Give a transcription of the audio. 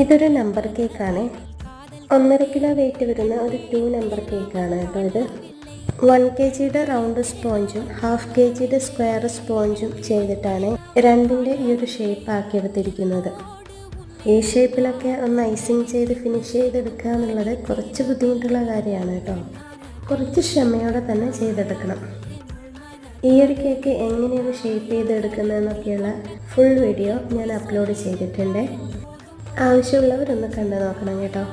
ഇതൊരു നമ്പർ കേക്കാണ്. ഒന്നര കിലോ വെയിറ്റ് വരുന്ന ഒരു ടു നമ്പർ കേക്കാണ് കേട്ടോ ഇത്. വൺ കെ ജിയുടെ റൗണ്ട് സ്പോഞ്ചും ഹാഫ് കെ ജിയുടെ സ്ക്വയർ സ്പോഞ്ചും ചെയ്തിട്ടാണ് രണ്ടിന്റെ ഈ ഒരു ഷേപ്പ് ആക്കിയെടുത്തിരിക്കുന്നത് ഈ ഷേപ്പിലൊക്കെ ഒന്ന് ഐസിങ് ചെയ്ത് ഫിനിഷ് ചെയ്തെടുക്കുക എന്നുള്ളത് കുറച്ച് ബുദ്ധിമുട്ടുള്ള കാര്യമാണ് കേട്ടോ. കുറച്ച് ക്ഷമയോടെ തന്നെ ചെയ്തെടുക്കണം. ഈ ഒരു കേക്ക് എങ്ങനെയാണ് ഷേപ്പ് ചെയ്തെടുക്കുന്നതെന്നൊക്കെയുള്ള ഫുൾ വീഡിയോ ഞാൻ അപ്ലോഡ് ചെയ്തിട്ടുണ്ട്. ആവശ്യമുള്ളവരൊന്ന് കണ്ടു നോക്കണം കേട്ടോ.